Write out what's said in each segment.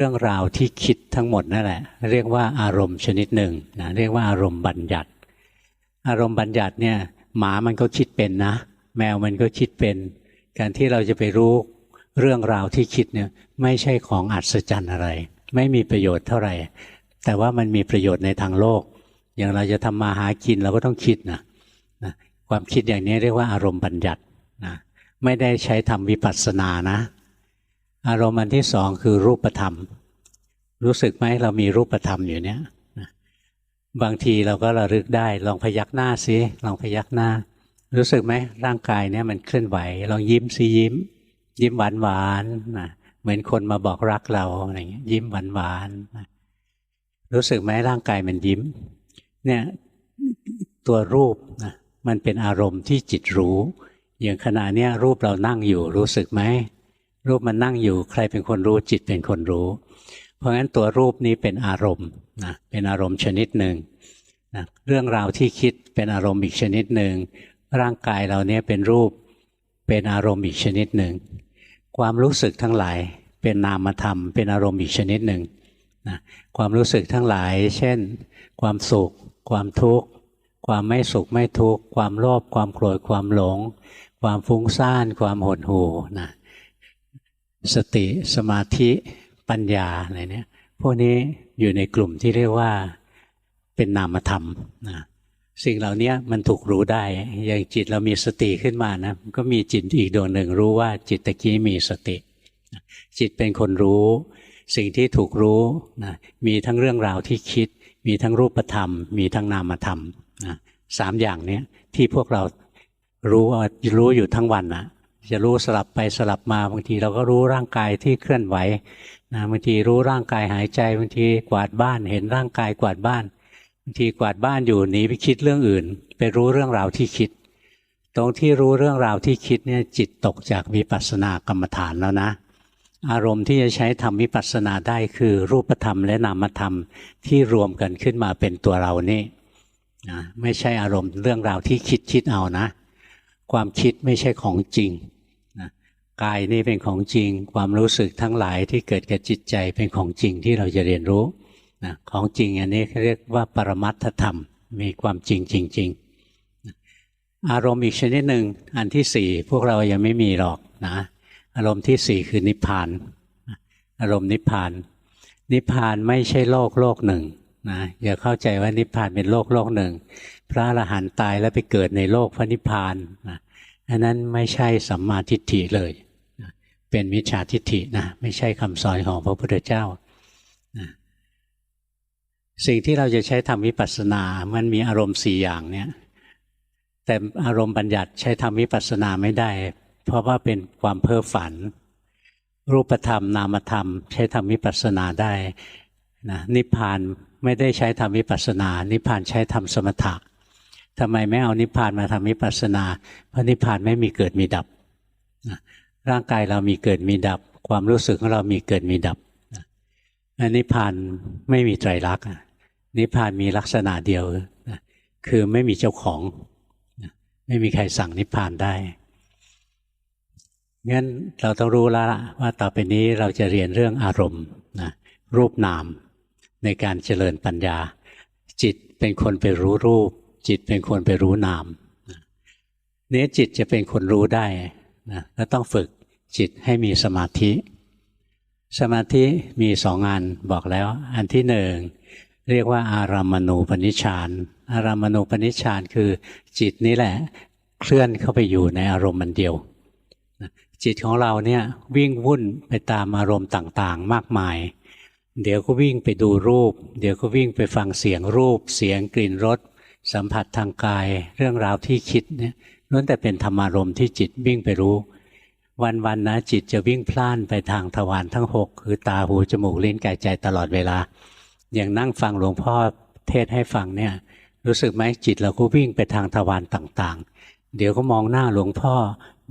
เรื่องราวที่คิดทั้งหมดนั่นแหละ เรียกว่าอารมณ์ชนิดหนึ่งนะเรียกว่าอารมณ์บัญญัติ อารมณ์บัญญัติเนี่ยหมามันก็คิดเป็นนะ แมวมันก็คิดเป็น การที่เราจะไปรู้เรื่องราวที่คิดเนี่ยไม่ใช่ของอัศจรรย์อะไร ไม่มีประโยชน์เท่าไหร่ แต่ว่ามันมีประโยชน์ในทางโลก อย่างเราจะทำมาหากินเราก็ต้องคิดนะนะความคิดอย่างนี้เรียกว่าอารมณ์บัญญัตินะไม่ได้ใช้ทำวิปัสสนานะ อารมณ์อันที่สองคือรูปธรรม รู้สึกไหมเรามีรูปธรรมอยู่เนี้ยบางทีเราก็ระลึกได้ ลองพยักหน้าสิลองพยักหน้า รู้สึกไหมร่างกายเนี่ยมันเคลื่อนไหว ลองยิ้มสิยิ้ม ยิ้มหวานหวานนะเหมือนคนมาบอกรักเราอะไรเงี้ยยิ้มหวานหวานนะรู้สึกไหมร่างกายมันยิ้ม เนี่ยตัวรูปนะมันเป็นอารมณ์ที่จิตรู้ อย่างขณะเนี้ยรูปเรานั่งอยู่รู้สึกไหม รูปมันนั่งอยู่ ใครเป็นคนรู้จิตเป็นคนรู้ เพราะงั้นตัวรูปนี้เป็นอารมณ์นะเป็นอารมณ์ชนิดหนึ่งนะเรื่องราวที่คิดเป็นอารมณ์อีกชนิดหนึ่งร่างกายเราเนี้ยเป็นรูปเป็นอารมณ์อีกชนิดหนึ่งความรู้สึกทั้งหลายเป็นนามธรรม เป็นอารมณ์อีกชนิดหนึ่งนะความรู้สึกทั้งหลาย เช่น ความสุข ความทุกข์ ความไม่สุขไม่ทุกข์ ความโลภความโกรธความหลง ความฟุ้งซ่าน ความหดหู่นะ สติสมาธิปัญญาอะไรเนี่ยพวกนี้อยู่ในกลุ่มที่เรียกว่าเป็นนามธรรมนะสิ่งเหล่านี้มันถูกรู้ได้ อย่างจิตเรามีสติขึ้นมานะก็มีจิตอีกดวงหนึ่งรู้ว่าจิตตะกี้มีสติ จิตเป็นคนรู้ สิ่งที่ถูกรู้นะมีทั้งเรื่องราวที่คิด มีทั้งรูปธรรม มีทั้งนามธรรมนะสามอย่างนี้ที่พวกเรารู้รู้อยู่ทั้งวันนะ จะรู้สลับไปสลับมาบางทีเราก็รู้ร่างกายที่เคลื่อนไหวนะบางทีรู้ร่างกายหายใจบางทีกวาดบ้านเห็นร่างกายกวาดบ้านบางทีกวาดบ้านอยู่หนีไปคิดเรื่องอื่น ไปรู้เรื่องราวที่คิด ตรงที่รู้เรื่องราวที่คิดเนี่ยจิตตกจากวิปัสสนากรรมฐานแล้วนะ อารมณ์ที่จะใช้ทำวิปัสสนาได้คือรูปธรรมและนามธรรมที่รวมกันขึ้นมาเป็นตัวเรานี่นะไม่ใช่อารมณ์เรื่องราวที่คิดคิดเอานะ ความคิดไม่ใช่ของจริง กายนี่เป็นของจริง ความรู้สึกทั้งหลายที่เกิดกับจิตใจเป็นของจริงที่เราจะเรียนรู้นะของจริงอันนี้เรียกว่าปรมัตถธรรม มีความจริงจริง ๆ อารมณ์อีกชนิดหนึ่งอันที่สี่พวกเรายังไม่มีหรอกนะอารมณ์ที่สี่คือนิพพาน อารมณ์นิพพาน นิพพานไม่ใช่โลกโลกหนึ่งนะอย่าเข้าใจว่านิพพานเป็นโลกโลกหนึ่ง พระอรหันต์ตายแล้วไปเกิดในโลกพระนิพพานนะอันนั้นไม่ใช่สัมมาทิฏฐิเลย เป็นมิจฉาทิฏฐินะไม่ใช่คำสอนของพระพุทธเจ้านะสิ่งที่เราจะใช้ทำวิปัสสนา มันมีอารมณ์สี่อย่างเนี่ยแต่อารมณ์บัญญัติใช้ทำวิปัสสนาไม่ได้ เพราะว่าเป็นความเพ้อฝัน รูปธรรมนามธรรม ใช้ทำวิปัสสนาได้นะนิพพานไม่ได้ใช้ทำวิปัสสนา นิพพานใช้ทำสมถะทำไมไม่เอานิพพานมาทำวิปัสสนา เพราะนิพพานไม่มีเกิดมีดับนะ ร่างกายเรามีเกิดมีดับ ความรู้สึกของเรามีเกิดมีดับนะนิพพานไม่มีไตรลักษณ์นิพพานมีลักษณะเดียวคือไม่มีเจ้าของ ไม่มีใครสั่งนิพพานได้งั้นเราต้องรู้แล้วว่าต่อไปนี้เราจะเรียนเรื่องอารมณ์นะรูปนามในการเจริญปัญญา จิตเป็นคนไปรู้รูป จิตเป็นคนไปรู้นามเนี้จิตจะเป็นคนรู้ได้นะก็ต้องฝึก จิตให้มีสมาธิ สมาธิมีสองอันบอกแล้ว อันที่หนึ่งเรียกว่าอารามณูปนิชานอารามณูปนิชานคือจิตนี้แหละ เคลื่อนเข้าไปอยู่ในอารมณ์มันเดียว จิตของเราเนี่ยวิ่งวุ่นไปตามอารมณ์ต่างๆ มากมาย เดี๋ยวก็วิ่งไปดูรูป เดี๋ยวก็วิ่งไปฟังเสียงรูป เสียงกลิ่นรสสัมผัสทางกาย เรื่องราวที่คิดเนี่ยล้วนแต่เป็นธรรมารมณ์ที่จิตวิ่งไปรู้ วันๆนะจิตจะวิ่งพล่านไปทางทวารทั้งหกคือตาหูจมูกลิ้นกายใจตลอดเวลา อย่างนั่งฟังหลวงพ่อเทศให้ฟังเนี่ย รู้สึกไหมจิตเราก็วิ่งไปทางทวารต่างๆ เดี๋ยวก็มองหน้าหลวงพ่อ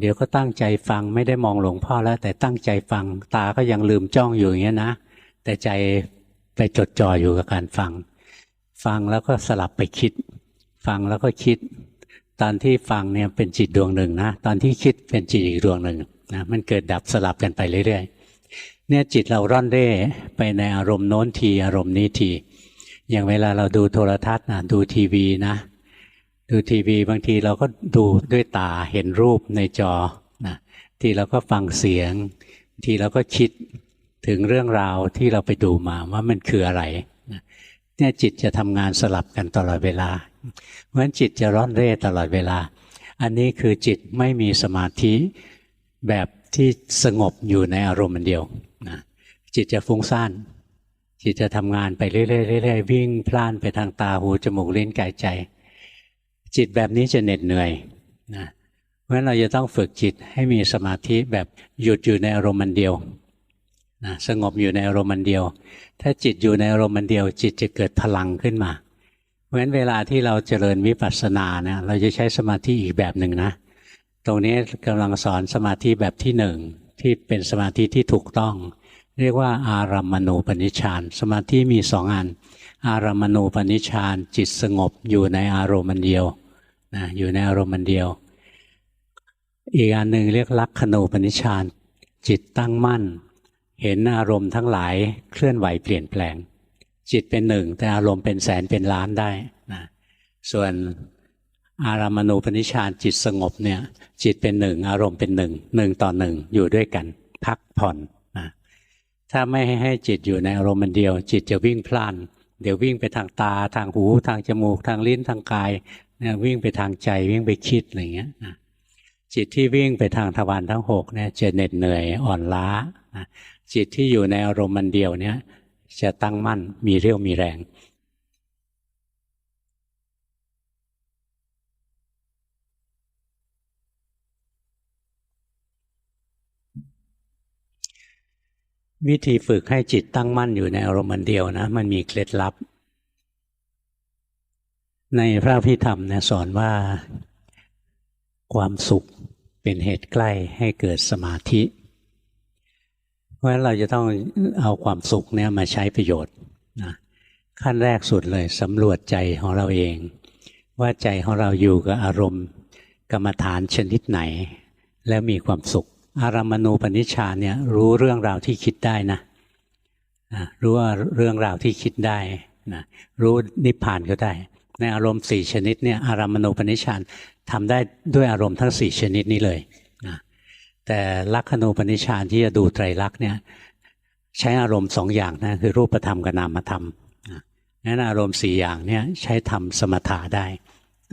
เดี๋ยวก็ตั้งใจฟังไม่ได้มองหลวงพ่อแล้ว แต่ตั้งใจฟังตาก็ยังลืมจ้องอยู่อย่างเงี้ยนะ แต่ใจไปจดจ่ออยู่กับการฟัง ฟังแล้วก็สลับไปคิด ฟังแล้วก็คิด ตอนที่ฟังเนี่ยเป็นจิตดวงหนึ่งนะ ตอนที่คิดเป็นจิตอีกดวงหนึ่ง นะมันเกิดดับสลับกันไปเรื่อยๆเนี่ยจิตเราร่อนเร่ไปในอารมณ์โน้นทีอารมณ์นี้ทีอย่างเวลาเราดูโทรทัศน์นะดูทีวีนะ ดูทีวีบางทีเราก็ดูด้วยตาเห็นรูปในจอนะทีเราก็ฟังเสียง ทีเราก็คิดถึงเรื่องราวที่เราไปดูมาว่ามันคืออะไรเนี่ยจิตจะทำงานสลับกันตลอดเวลา เพราะฉะนั้นจิตจะร่อนเร่ตลอดเวลา อันนี้คือจิตไม่มีสมาธิ แบบที่สงบอยู่ในอารมณ์มันเดียวนะจิตจะฟุ้งซ่านจิตจะทำงานไปเรื่อยๆวิ่งพล่านไปทางตาหูจมูกลิ้นกายใจ จิตแบบนี้จะเหน็ดเหนื่อยนะเพราะฉะนั้นเราจะต้องฝึกจิตให้มีสมาธิแบบหยุดอยู่ในอารมณ์มันเดียวนะสงบอยู่ในอารมณ์มันเดียว ถ้าจิตอยู่ในอารมณ์มันเดียว จิตจะเกิดพลังขึ้นมา เพราะฉะนั้นเวลาที่เราเจริญวิปัสสนาเนี่ยเราจะใช้สมาธิอีกแบบหนึ่งนะ ตรงนี้กำลังสอนสมาธิแบบที่หนึ่งที่เป็นสมาธิที่ถูกต้อง เรียกว่าอารัมมณูปนิชฌานสมาธิมีสองอัน อารัมมณูปนิชฌานจิตสงบอยู่ในอารมณ์เดียวนะอยู่ในอารมณ์เดียว อีกอันหนึ่งเรียกลักขณูปนิชฌานจิตตั้งมั่น เห็นอารมณ์ทั้งหลายเคลื่อนไหวเปลี่ยนแปลง จิตเป็นหนึ่งแต่อารมณ์เป็นแสนเป็นล้านได้นะส่วน อารามณูปนิชฌานจิตสงบเนี่ยจิตเป็นหนึ่งอารมณ์เป็นหนึ่งหนึ่งต่อหนึ่งอยู่ด้วยกัน พักผ่อนนะถ้าไม่ให้จิตอยู่ในอารมณ์เดียว จิตจะวิ่งพล่าน เดี๋ยววิ่งไปทางตา ทางหู ทางจมูก ทางลิ้นทางกายเนี่ยวิ่งไปทางใจวิ่งไปคิดอะไรเงี้ยนะจิตที่วิ่งไปทางทวารทั้งหกเนี่ยจะเหน็ดเหนื่อยอ่อนล้านะจิตที่อยู่ในอารมณ์มันเดียวเนี่ยจะตั้งมั่นมีเรี่ยวมีแรง วิธีฝึกให้จิตตั้งมั่นอยู่ในอารมณ์เดียวนะมันมีเคล็ดลับ ในพระพิธรรมเนี่ยสอนว่าความสุขเป็นเหตุใกล้ให้เกิดสมาธิ เพราะฉะนั้นเราจะต้องเอาความสุขเนี่ยมาใช้ประโยชน์นะขั้นแรกสุดเลยสำรวจใจของเราเอง ว่าใจของเราอยู่กับอารมณ์ กรรมฐานชนิดไหน แล้วมีความสุข อารามณูปนิชฌานเนี่ยรู้เรื่องราวที่คิดได้นะนะรู้ว่าเรื่องราวที่คิดได้นะรู้นิพพานก็ได้ ในอารมณ์สี่ชนิดเนี่ยอารามณูปนิชฌานทำได้ด้วยอารมณ์ทั้งสี่ชนิดนี้เลยนะแต่ลักขณูปนิชฌานที่จะดูไตรลักษณ์เนี่ยใช้อารมณ์สองอย่างนะคือรูปธรรมกับนามธรรมนั้นอารมณ์สี่อย่างเนี่ยใช้ทำสมถะได้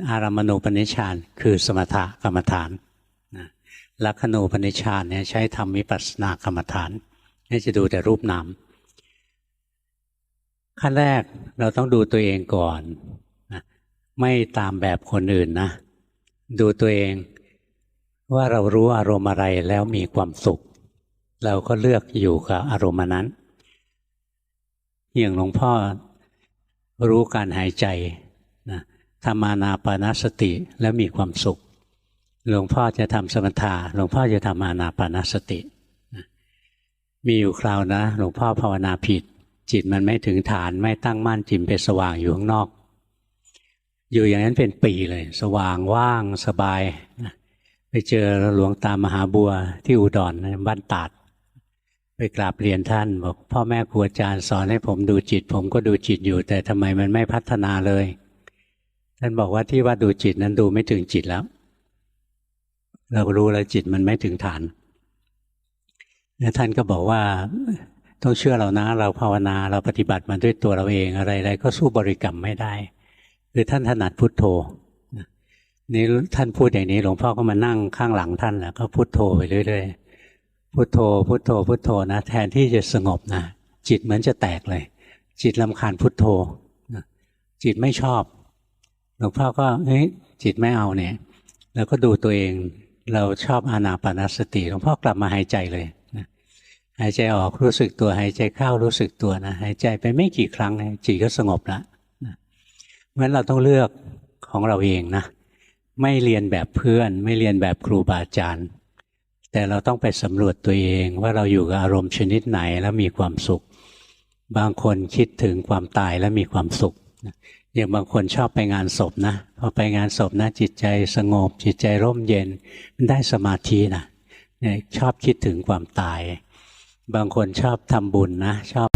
อารามณูปนิชฌานคือสมถะกรรมฐานนะ ลักขณูปนิชฌานเนี่ยใช้ทำวิปัสสนากรรมฐานนี่จะดูแต่รูปนามขั้นแรกเราต้องดูตัวเองก่อนนะไม่ตามแบบคนอื่นนะ ดูตัวเองว่าเรารู้อารมณ์อะไรแล้วมีความสุข เราก็เลือกอยู่กับอารมณ์นั้น อย่างหลวงพ่อรู้การหายใจนะทำอานาปานสติแล้วมีความสุข หลวงพ่อจะทำสมถะหลวงพ่อจะทำอานาปานสตินะมีอยู่คราวนะ หลวงพ่อภาวนาผิด จิตมันไม่ถึงฐานไม่ตั้งมั่นจิตเป็นสว่างอยู่ข้างนอก อยู่อย่างนั้นเป็นปีเลย สว่างว่างสบายนะไปเจอหลวงตามหาบัวที่อุดรบ้านตาด ไปกราบเรียนท่าน บอกพ่อแม่ครูอาจารย์สอนให้ผมดูจิต ผมก็ดูจิตอยู่ แต่ทำไมมันไม่พัฒนาเลย ท่านบอกว่าที่ว่าดูจิตนั้นดูไม่ถึงจิตแล้ว เรารู้แล้วจิตมันไม่ถึงฐานแล้วท่านก็บอกว่าต้องเชื่อเรานะ เราภาวนาเราปฏิบัติมาด้วยตัวเราเองอะไรๆก็สู้บริกรรมไม่ได้คือท่านถนัดพุทโธนี่ท่านพูดอย่างนี้หลวงพ่อก็มานั่งข้างหลังท่านแล้วก็พุโทโธไปเรื่อยๆพุโทโธพุโทโธพุโทโธนะ แทนที่จะสงบนะจิตเหมือนจะแตกเลย จิตลำคาญพุโทโธจิตไม่ชอบ หลวงพ่อก็เฮ้ยจิตไม่เอาเนี่ย แล้วก็ดูตัวเอง เราชอบอานาปานสติหลวงพ่อกลับมาหายใจเลยนะหายใจออกรู้สึกตัวหายใจเข้ารู้สึกตัวนะหายใจไปไม่กี่ครั้งจิตก็สงบละนะเพราะฉะนั้นเราต้องเลือกของเราเองนะไม่เรียนแบบเพื่อน ไม่เรียนแบบครูบาอาจารย์ แต่เราต้องไปสำรวจตัวเองว่าเราอยู่กับอารมณ์ชนิดไหนแล้วมีความสุข บางคนคิดถึงความตายแล้วมีความสุข อย่างบางคนชอบไปงานศพนะพอไปงานศพนะจิตใจสงบ จิตใจร่มเย็นมันได้สมาธินะเนี่ยชอบคิดถึงความตาย บางคนชอบทำบุญนะ ชอบ